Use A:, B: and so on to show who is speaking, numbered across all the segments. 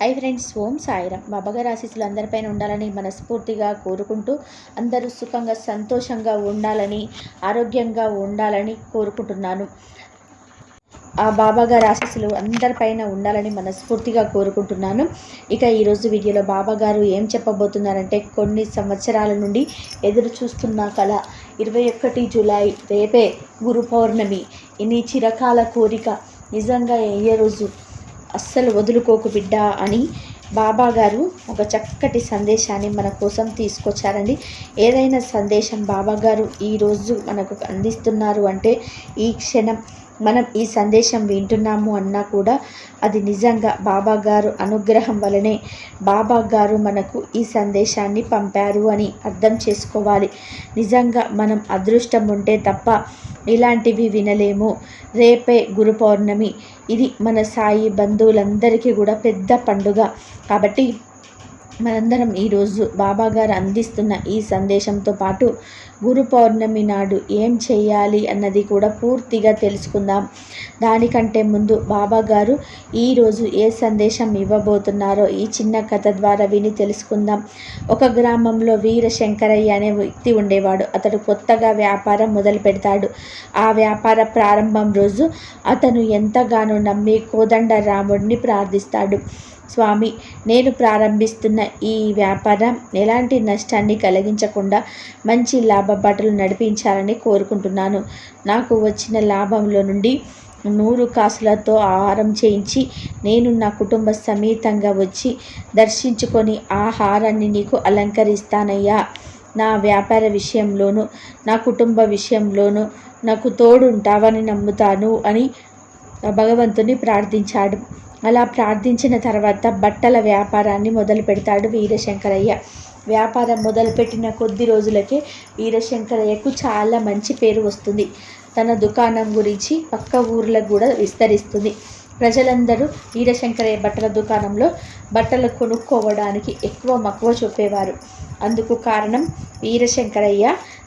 A: Hi friends ఓం సాయిరం బాబాగారి ఆశీస్సులు అందరిపైన ఉండాలని మనస్ఫూర్తిగా కోరుకుంటూ అందరూ సుఖంగా సంతోషంగా ఉండాలని ఆరోగ్యంగా ఉండాలని కోరుకుంటున్నాను. ఆ బాబాగారి ఆశీస్సులు అందరిపైన ఉండాలని మనస్ఫూర్తిగా కోరుకుంటున్నాను. ఇక ఈరోజు వీడియోలో బాబాగారు ఏం చెప్పబోతున్నారంటే కొన్ని సంవత్సరాల నుండి ఎదురు చూస్తున్న కళ ఇరవై ఒకటి జూలై రేపే గురు పౌర్ణమి. ఇన్ని చిరకాల కోరిక నిజంగా ఏ రోజు అస్సలు వదులుకోకు బిడ్డ అని బాబా గారు ఒక చక్కటి సందేశాన్ని మన కోసం తీసుకొచ్చారండి. ఏదైనా సందేశం బాబా గారు ఈరోజు మనకు అందిస్తున్నారు అంటే ఈ క్షణం మనం ఈ సందేశం వింటున్నాము అన్నా కూడా అది నిజంగా బాబా గారు అనుగ్రహం వలనే బాబా గారు మనకు ఈ సందేశాన్ని పంపారు అని అర్థం చేసుకోవాలి. నిజంగా మనం అదృష్టం ఉంటే తప్ప ఇలాంటివి వినలేము. రేపే గురు పౌర్ణమి. ఇది మన సాయి బంధువులందరికీ కూడా పెద్ద పండుగ. కాబట్టి మనందరం ఈరోజు బాబాగారు అందిస్తున్న ఈ సందేశంతో పాటు గురు పౌర్ణమి నాడు ఏం చేయాలి అన్నది కూడా పూర్తిగా తెలుసుకుందాం. దానికంటే ముందు బాబా గారు ఈరోజు ఏ సందేశం ఇవ్వబోతున్నారో ఈ చిన్న కథ ద్వారా విని తెలుసుకుందాం. ఒక గ్రామంలో వీర శంకరయ్య అనే వ్యక్తి ఉండేవాడు. అతడు కొత్తగా వ్యాపారం మొదలు పెడతాడు. ఆ వ్యాపార ప్రారంభం రోజు అతను ఎంతగానో నమ్మి కోదండ రాముడిని ప్రార్థిస్తాడు. స్వామి నేను ప్రారంభిస్తున్న ఈ వ్యాపారం ఎలాంటి నష్టాన్ని కలిగించకుండా మంచి లాభబాటలు నడిపించాలని కోరుకుంటున్నాను. నాకు వచ్చిన లాభంలో నుండి నూరు కాసులతో ఆహారం చేయించి నేను నా కుటుంబ సమేతంగా వచ్చి దర్శించుకొని ఆహారాన్ని నీకు అలంకరిస్తానయ్యా. నా వ్యాపార విషయంలోనూ నా కుటుంబ విషయంలోనూ నాకు తోడుంటావని నమ్ముతాను అని భగవంతుని ప్రార్థించాడు. అలా ప్రార్థించిన తర్వాత బట్టల వ్యాపారాన్ని మొదలు పెడతాడు వీరశంకరయ్య. వ్యాపారం మొదలుపెట్టిన కొద్ది రోజులకే వీరశంకరయ్యకు చాలా మంచి పేరు వస్తుంది. తన దుకాణం గురించి పక్క ఊర్లకు కూడా విస్తరిస్తుంది. ప్రజలందరూ వీరశంకరయ్య బట్టల దుకాణంలో బట్టలు కొనుక్కోవడానికి ఎక్కువ మక్కువ చూపేవారు. అందుకు కారణం వీరశంకరయ్య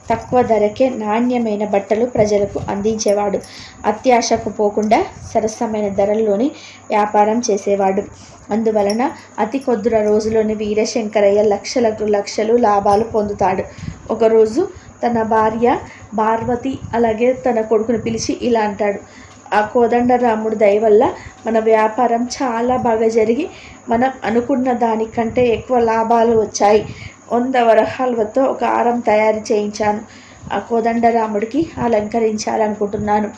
A: తక్కువ ధరకే నాణ్యమైన బట్టలు ప్రజలకు అందించేవాడు. అత్యాశకు పోకుండా సరసమైన ధరల్లోని వ్యాపారం చేసేవాడు. అందువలన అతి కొద్ది రోజులోని వీరశంకరయ్య లక్షలకు లక్షలు లాభాలు పొందుతాడు. ఒకరోజు తన భార్య పార్వతి అలాగే తన కొడుకుని పిలిచి ఇలా అంటాడు. ఆ కోదండరాముడు దయ వల్ల మన వ్యాపారం చాలా బాగా జరిగి మనం అనుకున్న దానికంటే ఎక్కువ లాభాలు వచ్చాయి. వంద వరహాల్వతో ఒక హారం తయారు చేయించాను. ఆ కోదండరాముడికి అలంకరించాలనుకుంటున్నాను.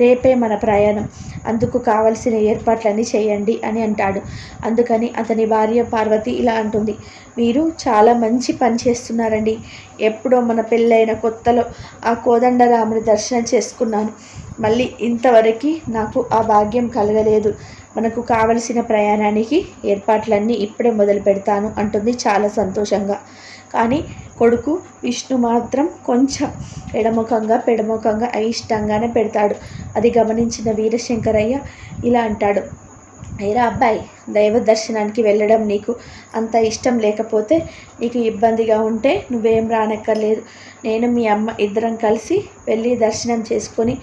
A: రేపే మన ప్రయాణం. అందుకు కావలసిన ఏర్పాట్లన్నీ చేయండి అని అంటాడు. అందుకని అతని భార్య పార్వతి ఇలా అంటుంది. మీరు చాలా మంచి పని చేస్తున్నారండి. ఎప్పుడో మన పెళ్ళైన కొత్తలో ఆ కోదండరాముని దర్శనం చేసుకున్నాను. మళ్ళీ ఇంతవరకు నాకు ఆ భాగ్యం కలగలేదు. మనకు కావలసిన ప్రయాణానికి ఏర్పాట్లన్నీ ఇప్పుడే మొదలు పెడతాను అంటుంది చాలా సంతోషంగా. కానీ కొడుకు విష్ణు మాత్రం కొంచెం ఎడముఖంగా పెడముఖంగా అయిష్టంగానే పెడతాడు. అది గమనించిన వీరశంకరయ్య ఇలా అంటాడు. ఏరా అబ్బాయి దైవ దర్శనానికి వెళ్ళడం నీకు అంత ఇష్టం లేకపోతే నీకు ఇబ్బందిగా ఉంటే నువ్వేం రానక్కర్లేదు. నేను మీ అమ్మ ఇద్దరం కలిసి వెళ్ళి దర్శనం చేసుకొని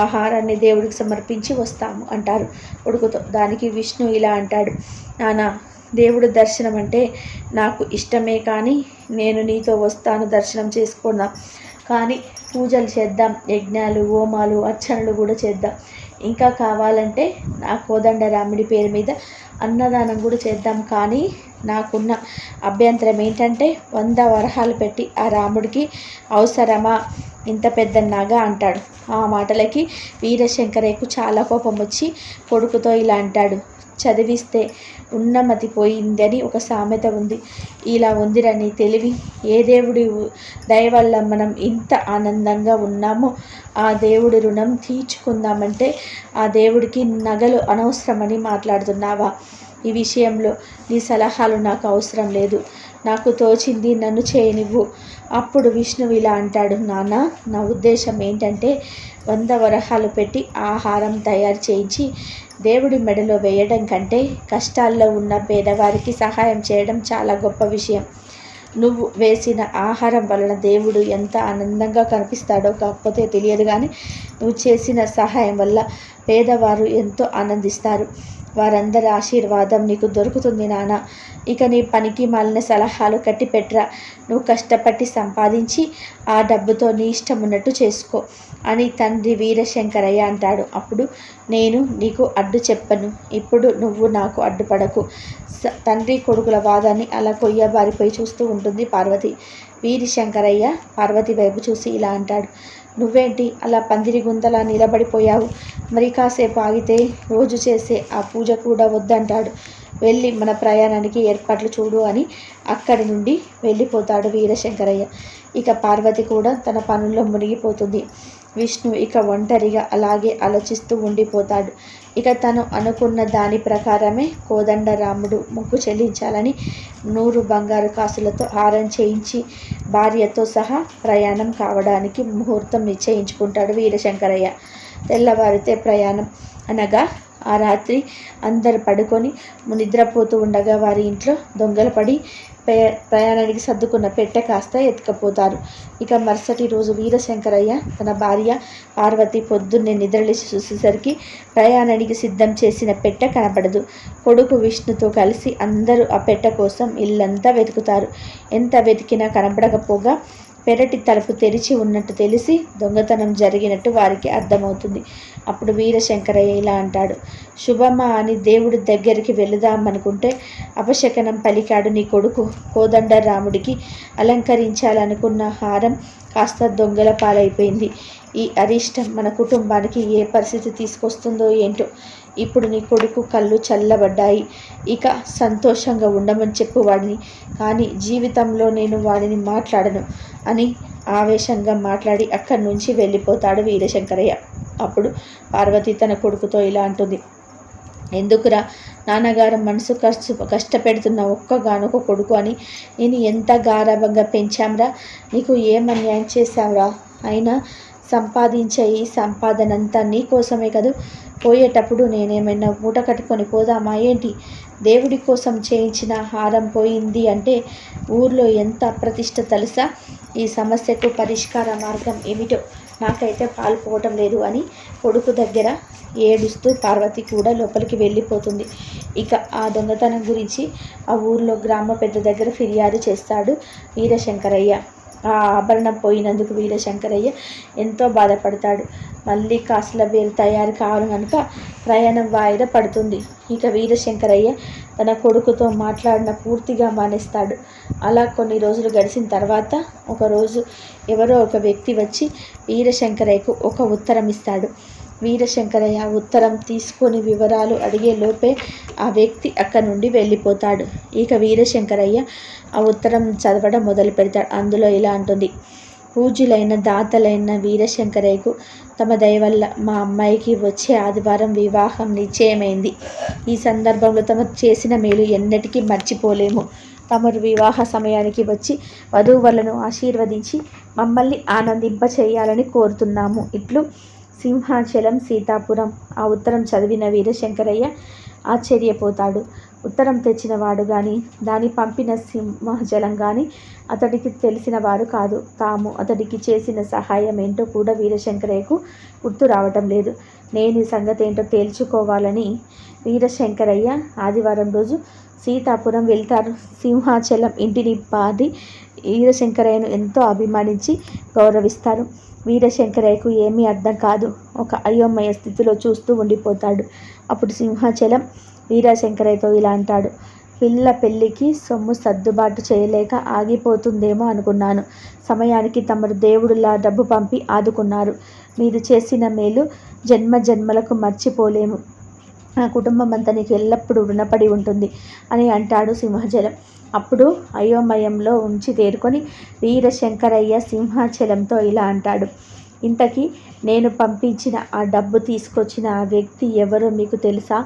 A: ఆహారాన్ని దేవుడికి సమర్పించి వస్తాము అంటారు కొడుకుతో. దానికి విష్ణు ఇలా అంటాడు నానా దేవుడు దర్శనం అంటే నాకు ఇష్టమే కానీ నేను నీతో వస్తాను దర్శనం చేసుకుందాం కానీ పూజలు చేద్దాం యజ్ఞాలు హోమాలు అర్చనలు కూడా చేద్దాం. ఇంకా కావాలంటే నా కోదండరాముడి పేరు మీద అన్నదానం కూడా చేద్దాం. కానీ నాకున్న అభ్యంతరం ఏంటంటే వంద వరహాలు పెట్టి ఆ రాముడికి అవసరమా? ఇంత పెద్ద నాగా అంటాడు. ఆ మాటలకి వీరశంకరయ్యకు చాలా కోపం వచ్చి కొడుకుతో ఇలా అంటాడు. చదివిస్తే ఉన్నమతి పోయిందని ఒక సామెత ఉంది. ఇలా ఉందిరని తెలివి. ఏ దేవుడి దయ వల్ల మనం ఇంత ఆనందంగా ఉన్నామో ఆ దేవుడి రుణం తీర్చుకుందామంటే ఆ దేవుడికి నగలు అనవసరమని మాట్లాడుతున్నావా? ఈ విషయంలో నీ సలహాలు నాకు అవసరం లేదు. నాకు తోచింది నన్ను చేయనివ్వు. అప్పుడు విష్ణువు ఇలా అంటాడు. నాన్న నా ఉద్దేశం ఏంటంటే వంద వరహాలు పెట్టి ఆహారం తయారు చేయించి దేవుడి మెడలో వేయడం కంటే కష్టాల్లో ఉన్న పేదవారికి సహాయం చేయడం చాలా గొప్ప విషయం. నువ్వు వేసిన ఆహారం వలన దేవుడు ఎంత ఆనందంగా కనిపిస్తాడో కాకపోతే తెలియదు కానీ నువ్వు చేసిన సహాయం వల్ల పేదవారు ఎంతో ఆనందిస్తారు. వారందరి ఆశీర్వాదం నీకు దొరుకుతుంది నాన్న ఇక నీ పనికి మాలిన సలహాలు కట్టి పెట్టరా నువ్వు కష్టపడి సంపాదించి ఆ డబ్బుతో నీ ఇష్టం ఉన్నట్టు చేసుకో అని తండ్రి వీరశంకరయ్య అంటాడు. అప్పుడు నేను నీకు అడ్డు చెప్పను. ఇప్పుడు నువ్వు నాకు అడ్డుపడకు. తండ్రి కొడుకుల వాదాన్ని అలా కొయ్యబారిపోయి చూస్తూ ఉంటుంది పార్వతి. వీరి శంకరయ్య పార్వతి వైపు చూసి ఇలా అంటాడు. నువ్వేంటి? అలా పందిరి గుంతలా నిలబడిపోయావు. మరి కాసేపు ఆగితే రోజు చేసే ఆ పూజ కూడా వద్దంటాడు. వెళ్ళి మన ప్రయాణానికి ఏర్పాట్లు చూడు అని అక్కడి నుండి వెళ్ళిపోతాడు వీరశంకరయ్య. ఇక పార్వతి కూడా తన పనుల్లో మునిగిపోతుంది. విష్ణు ఇక ఒంటరిగా అలాగే ఆలోచిస్తూ ఉండిపోతాడు. ఇక తను అనుకున్న దాని ప్రకారమే కోదండరాముడు మొక్కు చెల్లించాలని నూరు బంగారు కాసులతో హారం చేయించి భార్యతో సహా ప్రయాణం కావడానికి ముహూర్తం నిశ్చయించుకుంటాడు వీరశంకరయ్య. తెల్లవారితే ప్రయాణం అనగా ఆ రాత్రి అందరు పడుకొని నిద్రపోతూ ఉండగా వారి ఇంట్లో దొంగలు పడి ప్రయాణానికి సర్దుకున్న పెట్టె కాస్త ఎత్తుకపోతారు. ఇక మరుసటి రోజు వీరశంకరయ్య తన భార్య పార్వతి పొద్దున్నే నిద్రలేసి చూసేసరికి ప్రయాణానికి సిద్ధం చేసిన పెట్టె కనపడదు. కొడుకు విష్ణుతో కలిసి అందరూ ఆ పెట్టె కోసం ఇల్లంతా వెతుకుతారు. ఎంత వెతికినా కనపడకపోగా పెరటి తలుపు తెరిచి ఉన్నట్టు తెలిసి దొంగతనం జరిగినట్టు వారికి అర్థమవుతుంది. అప్పుడు వీరశంకరయ్య ఇలా అంటాడు శుభమ్మ అని దేవుడి దగ్గరికి వెళుదామనుకుంటే అపశకనం పలికాడు నీ కొడుకు. కోదండ రాముడికి అలంకరించాలనుకున్న హారం కాస్త దొంగల పాలైపోయింది. ఈ అరిష్టం మన కుటుంబానికి ఏ పరిస్థితి తీసుకొస్తుందో ఏంటో ఇప్పుడు నీ కొడుకు కళ్ళు చల్లబడ్డాయి. ఇక సంతోషంగా ఉండమని చెప్పు వాడిని. కానీ జీవితంలో నేను వాడిని మాట్లాడను అని ఆవేశంగా మాట్లాడి అక్కడి నుంచి వెళ్ళిపోతాడు వీరశంకరయ్య. అప్పుడు పార్వతి తన కొడుకుతో ఇలా అంటుంది. ఎందుకురా నాన్నగారు మనసు ఖర్చు కష్టపెడుతున్న ఒక్కగానొక కొడుకు అని నేను ఎంత గారాభంగా పెంచాంరా? నీకు ఏం అన్యాయం చేశావురా? అయినా సంపాదించే ఈ సంపాదనంతా నీ కోసమే కదూ? పోయేటప్పుడు నేనేమైనా మూట కట్టుకొని పోదామా? ఏంటి? దేవుడి కోసం చేయించిన హారం పోయింది అంటే ఊర్లో ఎంత అప్రతిష్ట తెలుసా? ఈ సమస్యకు పరిష్కార మార్గం ఏమిటో? నాకైతే పాల్పోవటం లేదు అని కొడుకు దగ్గర ఏడుస్తూ పార్వతి కూడా లోపలికి వెళ్ళిపోతుంది. ఇక ఆ దొంగతనం గురించి ఆ ఊర్లో గ్రామ పెద్ద దగ్గర ఫిర్యాదు చేస్తాడు వీరశంకరయ్య. ఆ ఆభరణం పోయినందుకు వీరశంకరయ్య ఎంతో బాధపడతాడు. మళ్ళీ కాసుల బేరు తయారు కావడం కనుక ప్రయాణం వాయిదా పడుతుంది. ఇక వీరశంకరయ్య తన కొడుకుతో మాట్లాడిన పూర్తిగా మానేస్తాడు. అలా కొన్ని రోజులు గడిచిన తర్వాత ఒకరోజు ఎవరో ఒక వ్యక్తి వచ్చి వీరశంకరయ్యకు ఒక ఉత్తరం ఇస్తాడు. వీరశంకరయ్య ఉత్తరం తీసుకొని వివరాలు అడిగే లోపే ఆ వ్యక్తి అక్కడి నుండి వెళ్ళిపోతాడు. ఇక వీరశంకరయ్య ఆ ఉత్తరం చదవడం మొదలు పెడతాడు. అందులో ఇలా అంటుంది. పూజలైన దాతలైన వీరశంకరయ్యకు తమ దయ వల్ల మా అమ్మాయికి వచ్చే ఆదివారం వివాహం నిశ్చయమైంది. ఈ సందర్భంలో తమ చేసిన మేలు ఎన్నటికీ మర్చిపోలేము. తమరు వివాహ సమయానికి వచ్చి వధువులను ఆశీర్వదించి మమ్మల్ని ఆనందింప చేయాలని కోరుతున్నాము. ఇట్లు సింహాచలం సీతాపురం. ఆ ఉత్తరం చదివిన వీరశంకరయ్య ఆశ్చర్యపోతాడు. ఉత్తరం తెచ్చినవాడు కానీ దాన్ని పంపిన సింహాచలం కానీ అతడికి తెలిసిన వారు కాదు. తాము అతడికి చేసిన సహాయం ఏంటో కూడా వీరశంకరయ్యకు గుర్తు రావటం లేదు. నేను ఈ సంగతి ఏంటో తేల్చుకోవాలని వీరశంకరయ్య ఆదివారం రోజు సీతాపురం వెళ్తారు. సింహాచలం ఇంటిని పాది వీరశంకరయ్యను ఎంతో అభిమానించి గౌరవిస్తారు. వీరశంకరయ్యకు ఏమీ అర్థం కాదు. ఒక అయోమయ స్థితిలో చూస్తూ ఉండిపోతాడు. అప్పుడు సింహాచలం వీరశంకరయ్యతో ఇలా అంటాడు. పిల్ల పెళ్ళికి సొమ్ము సర్దుబాటు చేయలేక ఆగిపోతుందేమో అనుకున్నాను. సమయానికి తమరు దేవుడులా డబ్బు పంపి ఆదుకున్నారు. మీరు చేసిన మేలు జన్మ జన్మలకు మర్చిపోలేము. నా కుటుంబం అంతా నీకు ఎల్లప్పుడూ రుణపడి ఉంటుంది అని అంటాడు సింహాచలం. అప్పుడు అయోమయంలో ఉంచి తేరుకొని వీరశంకరయ్య సింహాచలంతో ఇలా అంటాడు ఇంతకీ నేను పంపించిన ఆ డబ్బు తీసుకొచ్చిన ఆ వ్యక్తి ఎవరో మీకు తెలుసా?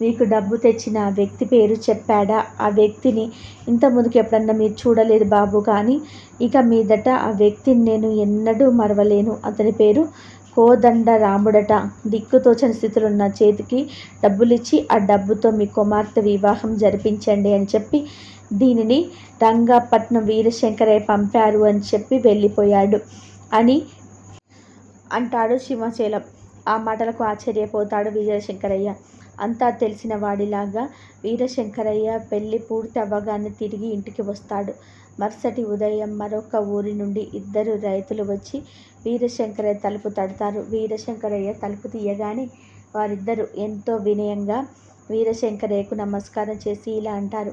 A: మీకు డబ్బు తెచ్చిన ఆ వ్యక్తి పేరు చెప్పాడా? ఆ వ్యక్తిని ఇంత ముందుకు ఎప్పుడన్నా మీరు చూడలేదు బాబు కానీ ఇక మీదట ఆ వ్యక్తిని నేను ఎన్నడూ మరవలేను. అతని పేరు కోదండ రాముడట దిక్కుతోచని స్థితిలో ఉన్న చేతికి డబ్బులిచ్చి ఆ డబ్బుతో మీ కుమార్తె వివాహం జరిపించండి అని చెప్పి దీనిని రంగాపట్నం వీరశంకరయ్య పంపారు అని చెప్పి వెళ్ళిపోయాడు అని అంటాడు సింహశైలం ఆ మాటలకు ఆశ్చర్యపోతాడు వీరశంకరయ్య. అంతా తెలిసిన వాడిలాగా వీరశంకరయ్య పెళ్ళి పూర్తి అవ్వగానే తిరిగి ఇంటికి వస్తాడు. మరుసటి ఉదయం మరొక ఊరి నుండి ఇద్దరు రైతులు వచ్చి వీరశంకరయ్య తలుపు తడతారు. వీరశంకరయ్య తలుపు తీయగానే వారిద్దరూ ఎంతో వినయంగా వీరశంకరయ్యకు నమస్కారం చేసి ఇలా అంటారు.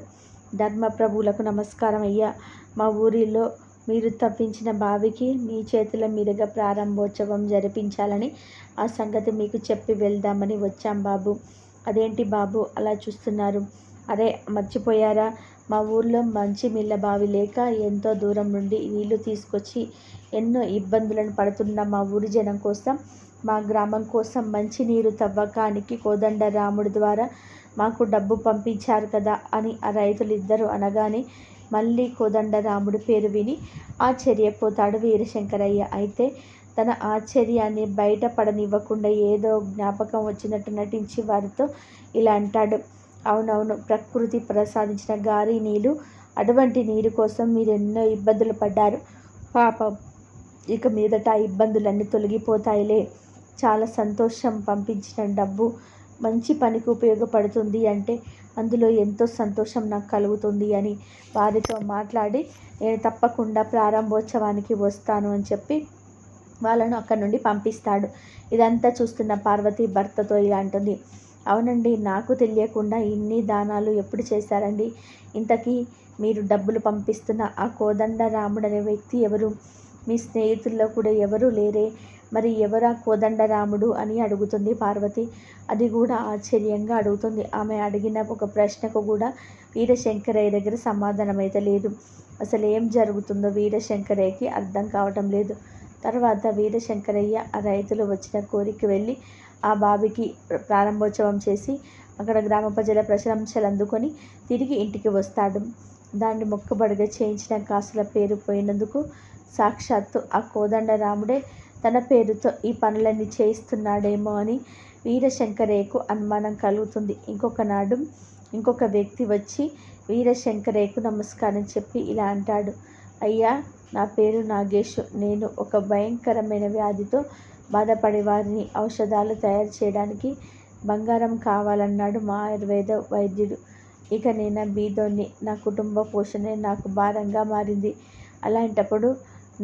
A: ధర్మప్రభువులకు నమస్కారం అయ్యా. మా ఊరిలో మీరు తప్పించిన బావికి మీ చేతుల మీదుగా ప్రారంభోత్సవం జరిపించాలని ఆ సంగతి మీకు చెప్పి వెళ్దామని వచ్చాం బాబు. అదేంటి బాబు అలా చూస్తున్నారు? అరే మర్చిపోయారా? మా ఊర్లో మంచి మిల్ల బావి లేక ఎంతో దూరం నుండి నీళ్ళు తీసుకొచ్చి ఎన్నో ఇబ్బందులను పడుతున్న మా ఊరి జనం కోసం మా గ్రామం కోసం మంచి నీరు తవ్వకానికి కోదండరాముడి ద్వారా మాకు డబ్బు పంపించారు కదా అని ఆ రైతులు ఇద్దరు అనగానే మళ్ళీ కోదండరాముడు పేరు విని ఆశ్చర్యపోతాడు వీరశంకరయ్య. అయితే తన ఆశ్చర్యాన్ని బయటపడనివ్వకుండా ఏదో జ్ఞాపకం వచ్చినట్టు నటించి వారితో ఇలా అంటాడు. అవునవును ప్రకృతి ప్రసాదించిన గారి నీళ్ళు అటువంటి నీరు కోసం మీరు ఎన్నో ఇబ్బందులు పడ్డారు. పాపం ఇక మీదట ఆ ఇబ్బందులన్నీ తొలగిపోతాయిలే. చాలా సంతోషం పంపించిన డబ్బు మంచి పనికి ఉపయోగపడుతుంది అంటే అందులో ఎంతో సంతోషం నాకు కలుగుతుంది అని వారితో మాట్లాడి నేను తప్పకుండా ప్రారంభోత్సవానికి వస్తాను అని చెప్పి వాళ్ళను అక్కడి నుండి పంపిస్తాడు. ఇదంతా చూస్తున్న పార్వతి భర్తతో ఇలా అంటుంది. అవునండి నాకు తెలియకుండా ఇన్ని దానాలు ఎప్పుడు చేశారండి? ఇంతకీ మీరు డబ్బులు పంపిస్తున్న ఆ కోదండ రాముడు అనే వ్యక్తి ఎవరు? మీ స్నేహితుల్లో కూడా ఎవరు లేరే. మరి ఎవరా కోదండరాముడు అని అడుగుతుంది పార్వతి. అది కూడా ఆశ్చర్యంగా అడుగుతుంది. ఆమె అడిగిన ఒక ప్రశ్నకు కూడా వీరశంకరయ్య దగ్గర సమాధానం అయితే లేదు. అసలు ఏం జరుగుతుందో వీరశంకరయ్యకి అర్థం కావటం లేదు. తర్వాత వీరశంకరయ్య ఆ రైతులు వచ్చిన కోరిక వెళ్ళి ఆ బావికి ప్రారంభోత్సవం చేసి అక్కడ గ్రామ ప్రజల ప్రశంసలు అందుకొని తిరిగి ఇంటికి వస్తాడు. దాన్ని మొక్కబడిగా చేయించిన కాసుల పేరు పోయినందుకు సాక్షాత్తు ఆ కోదండరాముడే తన పేరుతో ఈ పనులన్నీ చేయిస్తున్నాడేమో అని వీరశంకరేకు అనుమానం కలుగుతుంది. ఇంకొక నాడు ఇంకొక వ్యక్తి వచ్చి వీరశంకరేకు నమస్కారం చెప్పి ఇలా అంటాడు. అయ్యా నా పేరు నాగేష్ నేను ఒక భయంకరమైన వ్యాధితో బాధపడే వారిని ఔషధాలు తయారు చేయడానికి బంగారం కావాలన్నాడు మా ఆయుర్వేద వైద్యుడు. ఇక నేను బీదోన్ని నా కుటుంబ పోషణే నాకు భారంగా మారింది. అలాంటప్పుడు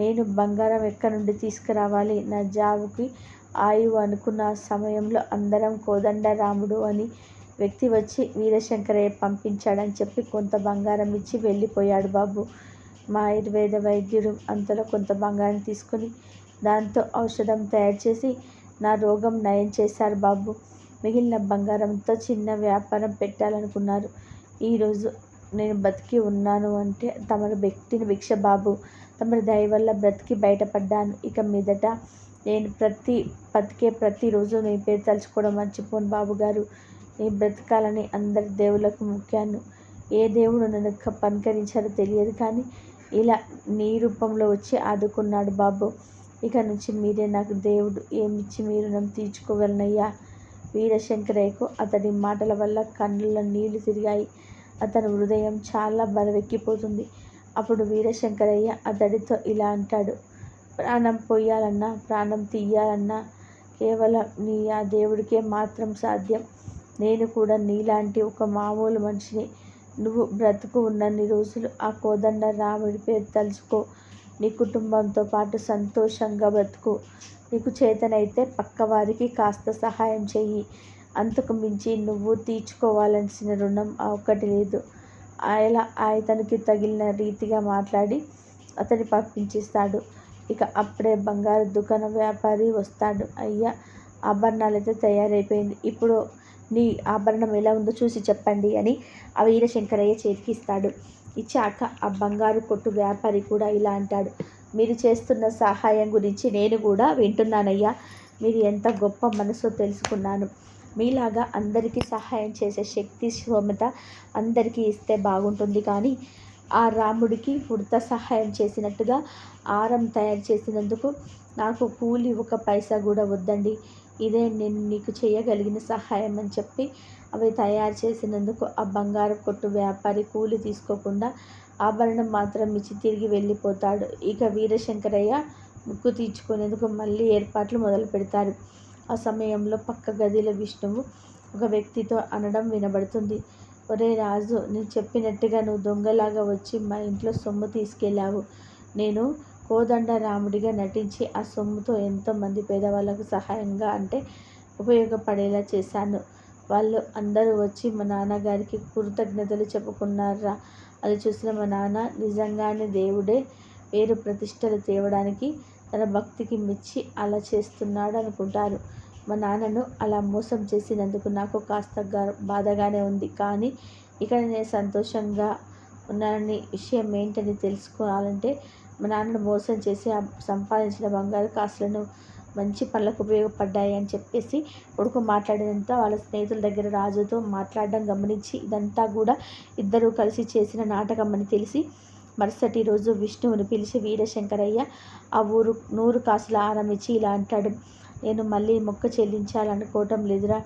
A: నేను బంగారం ఎక్కడి నుండి తీసుకురావాలి? నా జాబుకి ఆయువు అనుకున్న సమయంలో అందరం కోదండరాముడు అని వ్యక్తి వచ్చి వీరశంకరయ్య పంపించాడని చెప్పి కొంత బంగారం ఇచ్చి వెళ్ళిపోయాడు బాబు. మా ఆయుర్వేద వైద్యుడు అంతలో కొంత బంగారం తీసుకొని దాంతో ఔషధం తయారు చేసి నా రోగం నయం చేశారు బాబు. మిగిలిన బంగారంతో చిన్న వ్యాపారం పెట్టాలనుకున్నారు. ఈరోజు నేను బతికి ఉన్నాను అంటే తమరు వ్యక్తిని భిక్ష బాబు. తమరి దయ వల్ల బ్రతికి బయటపడ్డాను. ఇక మీదట నేను ప్రతి బతికే ప్రతిరోజు నీ పేరు తలుచుకోవడం మర్చిపోను బాబుగారు నీ బ్రతకాలని అందరి దేవులకు ముఖ్యాను ఏ దేవుడు నన్ను పనికరించారో తెలియదు కానీ ఇలా నీ రూపంలో వచ్చి ఆదుకున్నాడు బాబు. ఇక నుంచి మీరే నాకు దేవుడు. ఏమిచ్చి మీరు నన్ను తీర్చుకోగలనయ్యా వీరశంకరయ్యకు అతడి మాటల వల్ల కన్నుల నీళ్ళు తిరిగాయి. అతని హృదయం చాలా బలవెక్కిపోతుంది అప్పుడు వీరశంకరయ్య అతడితో ఇలా అంటాడు ప్రాణం పోయాలన్నా ప్రాణం తీయాలన్నా కేవలం నీ ఆ దేవుడికే మాత్రం సాధ్యం. నేను కూడా నీలాంటి ఒక మామూలు మనిషిని. నువ్వు బ్రతుకు ఉన్నన్ని రోజులు ఆ కోదండ రాముడి పేరు తలుచుకో. నీ కుటుంబంతో పాటు సంతోషంగా బ్రతుకు. నీకు చేతనైతే పక్కవారికి కాస్త సహాయం చెయ్యి. అంతకు మించి నువ్వు తీర్చుకోవాల్సిన రుణం ఒక్కటి లేదు. ఆయన ఆయతనికి తగిలిన రీతిగా మాట్లాడి అతని పంపించేస్తాడు. ఇక అప్పుడే బంగారు దుకాణం వ్యాపారి వస్తాడు. అయ్యా ఆభరణాలు అయితే తయారైపోయింది. ఇప్పుడు నీ ఆభరణం ఎలా ఉందో చూసి చెప్పండి అని ఆ వీరశంకరయ్య చేతికి ఇస్తాడు. ఇచ్చాక ఆ బంగారు కొట్టు వ్యాపారి కూడా ఇలా అంటాడు. మీరు చేస్తున్న సహాయం గురించి నేను కూడా వింటున్నానయ్యా. మీరు ఎంత గొప్ప మనసో తెలుసుకున్నాను. మీలాగా అందరికీ సహాయం చేసే శక్తి స్తోమత అందరికీ ఇస్తే బాగుంటుంది. కానీ ఆ రాముడికి ఉడత సహాయం చేసినట్టుగా ఆరం తయారు చేసినందుకు నాకు కూలి ఒక పైసా కూడా వద్దండి. ఇదే నేను నీకు చేయగలిగిన సహాయం అని చెప్పి అవి తయారు చేసినందుకు ఆ బంగారు కొట్టు వ్యాపారి కూలి తీసుకోకుండా ఆభరణం మాత్రం ఇచ్చి తిరిగి వెళ్ళిపోతాడు. ఇక వీరశంకరయ్య ముక్కు తీర్చుకునేందుకు మళ్ళీ ఏర్పాట్లు మొదలు పెడతారు ఆ సమయంలో పక్క గదిలో విష్ణువు ఒక వ్యక్తితో అనడం వినబడుతుంది. ఒరే రాజు నేను చెప్పినట్టుగా నువ్వు దొంగలాగా వచ్చి మా ఇంట్లో సొమ్ము తీసుకెళ్ళావు. నేను కోదండ రాముడిగా నటించి ఆ సొమ్ముతో ఎంతోమంది పేదవాళ్ళకు సహాయంగా అంటే ఉపయోగపడేలా చేశాను. వాళ్ళు అందరూ వచ్చి మా నాన్నగారికి కృతజ్ఞతలు చెప్పుకున్నారా. అది చూసిన మా నాన్న నిజంగానే దేవుడే పేరు ప్రతిష్టలు తేవడానికి తన భక్తికి మెచ్చి అలా చేస్తున్నాడు అనుకుంటారు మా నాన్నను అలా మోసం చేసినందుకు నాకు కాస్త బాధగానే ఉంది. కానీ ఇక్కడ నేను సంతోషంగా ఉన్నానని విషయం ఏంటని తెలుసుకోవాలంటే మా నాన్నను మోసం చేసి సంపాదించిన బంగారు కాసులను మంచి పనులకు ఉపయోగపడ్డాయి అని చెప్పేసి కొడుకు మాట్లాడినంత వాళ్ళ స్నేహితుల దగ్గర రాజుతో మాట్లాడడం గమనించి ఇదంతా కూడా ఇద్దరూ కలిసి చేసిన నాటకం అని తెలిసి మరుసటి రోజు విష్ణువుని పిలిచి వీరశంకరయ్య ఆ ఊరు నూరు కాసుల ఆరం ఇచ్చి ఇలా అంటాడు. నేను మళ్ళీ మొక్క చెల్లించాలనుకోవటం లేదురా.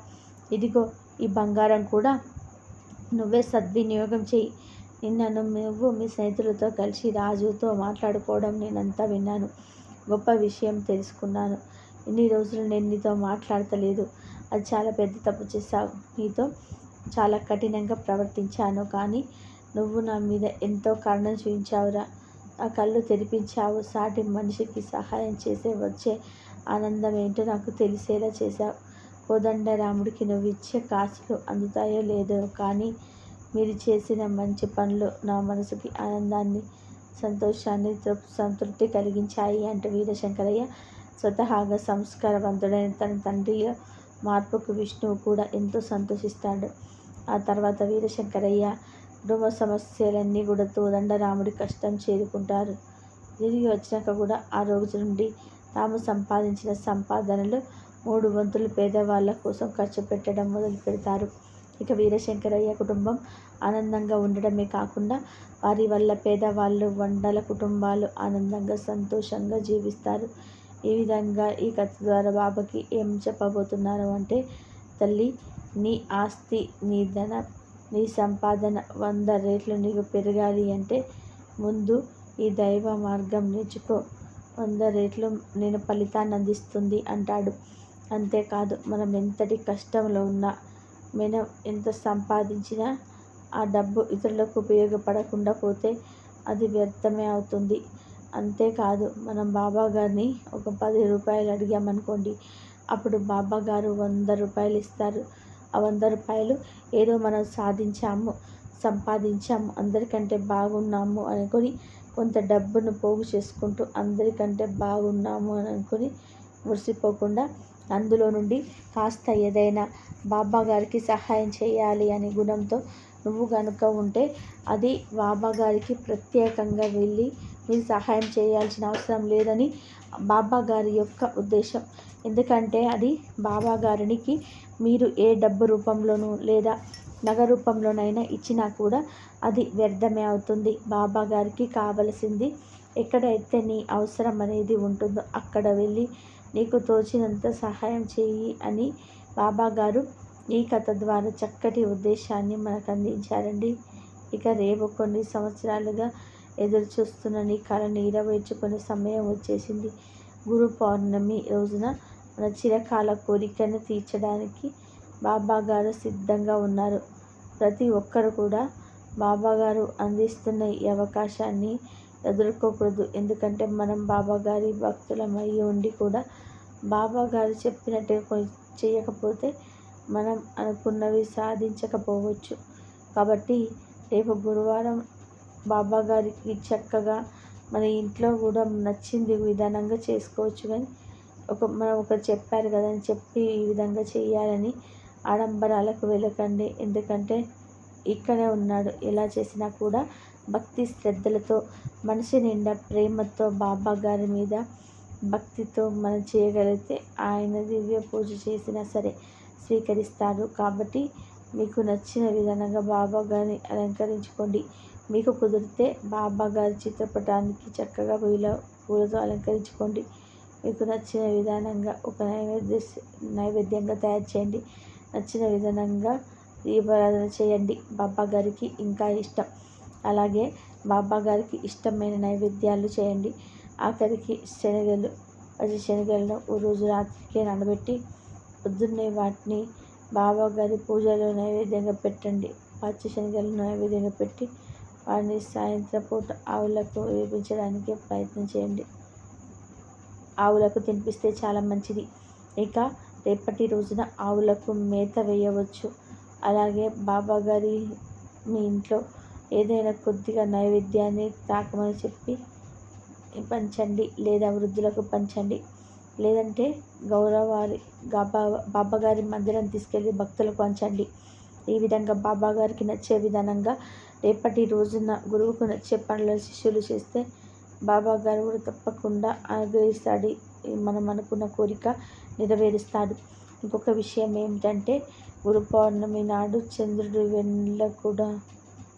A: ఇదిగో ఈ బంగారం కూడా నువ్వే సద్వినియోగం చేయి నిన్నను నువ్వు మీ స్నేహితులతో కలిసి రాజుతో మాట్లాడుకోవడం నేనంతా విన్నాను. గొప్ప విషయం తెలుసుకున్నాను. ఇన్ని రోజులు నేను నీతో మాట్లాడతలేదు. అది చాలా పెద్ద తప్పు చేశావు. నీతో చాలా కఠినంగా ప్రవర్తించాను. కానీ నువ్వు నా మీద ఎంతో కారణం చూపించావురా. ఆ కళ్ళు తెరిపించావు. సాటి మనిషికి సహాయం చేసే వచ్చే ఆనందం ఏంటో నాకు తెలిసేలా చేశావు. కోదండరాముడికి నువ్వు ఇచ్చే కాసులు అందుతాయో లేదో కానీ మీరు చేసిన మంచి పనులు నా మనసుకి ఆనందాన్ని సంతోషాన్ని సంతృప్తి కలిగించాయి అంటూ వీరశంకరయ్య. స్వతహాగా సంస్కారవంతుడైన తన తండ్రి మార్పుకు విష్ణువు కూడా ఎంతో సంతోషిస్తాడు. ఆ తర్వాత వీరశంకరయ్య కుటుంబ సమస్యలన్నీ కూడా తోదండరాముడి కష్టం చేరుకుంటారు. తిరిగి వచ్చినాక కూడా ఆ రోజు నుండి తాము సంపాదించిన సంపాదనలు మూడు వంతులు పేదవాళ్ళ కోసం ఖర్చు పెట్టడం మొదలు పెడతారు. ఇక వీరశంకరయ్య కుటుంబం ఆనందంగా ఉండడమే కాకుండా వారి వల్ల పేదవాళ్ళు వండల కుటుంబాలు ఆనందంగా సంతోషంగా జీవిస్తారు. ఈ విధంగా ఈ కథ ద్వారా బాబాకి ఏం చెప్పబోతున్నారు అంటే తల్లి నీ ఆస్తి నీ ధన నీ సంపాదన వంద రేట్లు నీకు పెరగాలి అంటే ముందు ఈ దైవ మార్గం నేర్చుకో. వంద రేట్లు నేను ఫలితాన్ని అందిస్తుంది అంటాడు. అంతేకాదు మనం ఎంతటి కష్టంలో ఉన్నా మనం ఎంత సంపాదించినా ఆ డబ్బు ఇతరులకు ఉపయోగపడకుండా పోతే అది వ్యర్థమే అవుతుంది. అంతేకాదు మనం బాబా గారిని ఒక పది రూపాయలు అడిగామనుకోండి అప్పుడు బాబా గారు వంద రూపాయలు ఇస్తారు. వంద రూపాయలు ఏదో మనం సాధించాము సంపాదించాము అందరికంటే బాగున్నాము అనుకొని కొంత డబ్బును పోగు చేసుకుంటూ అందరికంటే బాగున్నాము అని అనుకొని మురిసిపోకుండా అందులో నుండి కాస్త ఏదైనా బాబా గారికి సహాయం చేయాలి అనే గుణంతో నువ్వు కనుక ఉంటే అది బాబా గారికి ప్రత్యేకంగా వెళ్ళి మీరు సహాయం చేయాల్సిన అవసరం లేదని బాబా గారి యొక్క ఉద్దేశం. ఎందుకంటే అది బాబా గారికి మీరు ఏ డబ్బు రూపంలోనూ లేదా నగ రూపంలోనైనా ఇచ్చినా కూడా అది వ్యర్థమే అవుతుంది. బాబా గారికి కావలసింది ఎక్కడైతే నీ అవసరం అనేది ఉంటుందో అక్కడ వెళ్ళి నీకు తోచినంత సహాయం చేయి అని బాబా గారు ఈ కథ ద్వారా చక్కటి ఉద్దేశాన్ని మనకు అందించారండి. ఇక రేపు కొన్ని సంవత్సరాలుగా ఎదురు చూస్తున్న నీ కళ నీరవేర్చుకునే సమయం వచ్చేసింది. గురు పౌర్ణమి రోజున మన చిరకాల కోరికను తీర్చడానికి బాబాగారు సిద్ధంగా ఉన్నారు. ప్రతి ఒక్కరు కూడా బాబాగారు అందిస్తున్న ఈ అవకాశాన్ని ఎదుర్కోకూడదు. ఎందుకంటే మనం బాబాగారి భక్తులమై ఉండి కూడా బాబాగారు చెప్పినట్టే చెప్పినట్టు చేయకపోతే మనం అనుకున్నవి సాధించకపోవచ్చు. కాబట్టి రేపు గురువారం బాబాగారికి చక్కగా మన ఇంట్లో కూడా నచ్చింది విధానంగా చేసుకోవచ్చు కానీ ఒక మనం ఒకరు చెప్పారు కదా అని చెప్పి ఈ విధంగా చేయాలని ఆడంబరాలకు వెళ్ళకండి. ఎందుకంటే ఇక్కడే ఉన్నాడు. ఎలా చేసినా కూడా భక్తి శ్రద్ధలతో మనసు నిండా ప్రేమతో బాబా గారి మీద భక్తితో మనం చేయగలిగితే ఆయన దివ్య పూజ చేసినా సరే స్వీకరిస్తారు. కాబట్టి మీకు నచ్చిన విధానంగా బాబా గారిని అలంకరించుకోండి. మీకు కుదిరితే బాబా గారి చిత్రపటానికి చక్కగా పూల పూలతో అలంకరించుకోండి. మీకు నచ్చిన విధానంగా ఒక నైవేద్య నైవేద్యంగా తయారు చేయండి. నచ్చిన విధానంగా దీపారాధన చేయండి. బాబా గారికి ఇంకా ఇష్టం. అలాగే బాబా గారికి ఇష్టమైన నైవేద్యాలు చేయండి. ఆఖరికి శనగలు పచ్చి శనగలను ఓ రోజు రాత్రికే నానబెట్టి పొద్దున్నే వాటిని బాబా గారి పూజలో నైవేద్యంగా పెట్టండి. పచ్చి శనగలను నైవేద్యంగా పెట్టి వాటిని సాయంత్రం పూట ఆవులకు వేపించడానికి ప్రయత్నం చేయండి. ఆవులకు తినిపిస్తే చాలా మంచిది. ఇక రేపటి రోజున ఆవులకు మేత వేయవచ్చు. అలాగే బాబా గారి మీ ఇంట్లో ఏదైనా కొద్దిగా నైవేద్యాన్ని తాకమని చెప్పి పంచండి లేదా వృద్ధులకు పంచండి. లేదంటే గౌరవారి బాబా బాబాగారి మందిరం తీసుకెళ్ళి భక్తులకు పంచండి. ఈ విధంగా బాబాగారికి నచ్చే విధానంగా రేపటి రోజున గురువుకు నచ్చే పనులు శిష్యులు చేస్తే బాబా గారు కూడా తప్పకుండా అనుగ్రహిస్తాడు. మనం అనుకున్న కోరిక నెరవేరుస్తాడు. ఇంకొక విషయం ఏమిటంటే గురు పౌర్ణమి నాడు చంద్రుడు వెన్నెల కూడా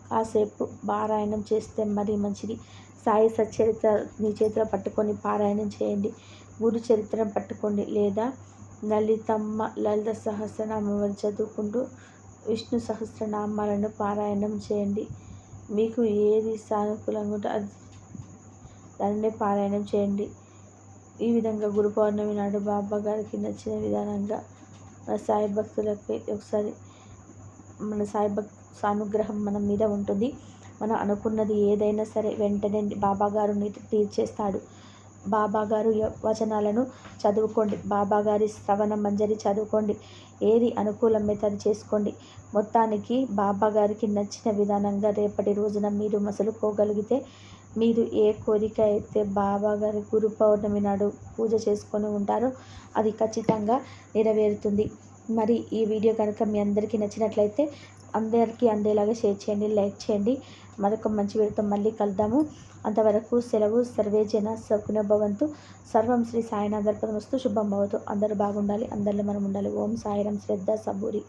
A: కాసేపు పారాయణం చేస్తే మరీ మంచిది. సాయి సచరిత్ర నీ చేతిలో పట్టుకొని పారాయణం చేయండి. గురు చరిత్రను పట్టుకోండి. లేదా లలితమ్మ లలిత సహస్రనామాలు చదువుకుంటూ విష్ణు సహస్రనామాలను పారాయణం చేయండి. మీకు ఏది సానుకూలంగా ఉంటే అది దానిని పారాయణం చేయండి. ఈ విధంగా గురు పౌర్ణమి నాడు బాబా గారికి నచ్చిన విధానంగా మన సాయి భక్తులకి ఒకసారి మన సాయి భక్తు సానుగ్రహం మన మీద ఉంటుంది. మనం అనుకున్నది ఏదైనా సరే వెంటనే బాబా గారు తీర్చేస్తాడు. బాబా గారు వచనాలను చదువుకోండి. బాబా గారి శ్రవణ మంజరి చదువుకోండి. ఏది అనుకూలమైతే అది చేసుకోండి. మొత్తానికి బాబా గారికి నచ్చిన విధానంగా రేపటి రోజున మీరు మసలుకోగలిగితే మీరు ఏ కోరిక అయితే బాబా గారి గురు పౌర్ణమి నాడు పూజ చేసుకొని ఉంటారో అది ఖచ్చితంగా నెరవేరుతుంది. మరి ఈ వీడియో కనుక మీ అందరికీ నచ్చినట్లయితే అందరికీ అందేలాగా షేర్ చేయండి లైక్ చేయండి. మరొక మంచి వీడియోతో మళ్ళీ కలుద్దాము. అంతవరకు సెలవు సర్వే జన సకున భవంతు. సర్వం శ్రీ సాయినాథర్పదం వస్తూ శుభం భవతు. అందరూ బాగుండాలి. అందరిలో మనం ఉండాలి. ఓం సాయిరం. శ్రద్ధ సబూరి.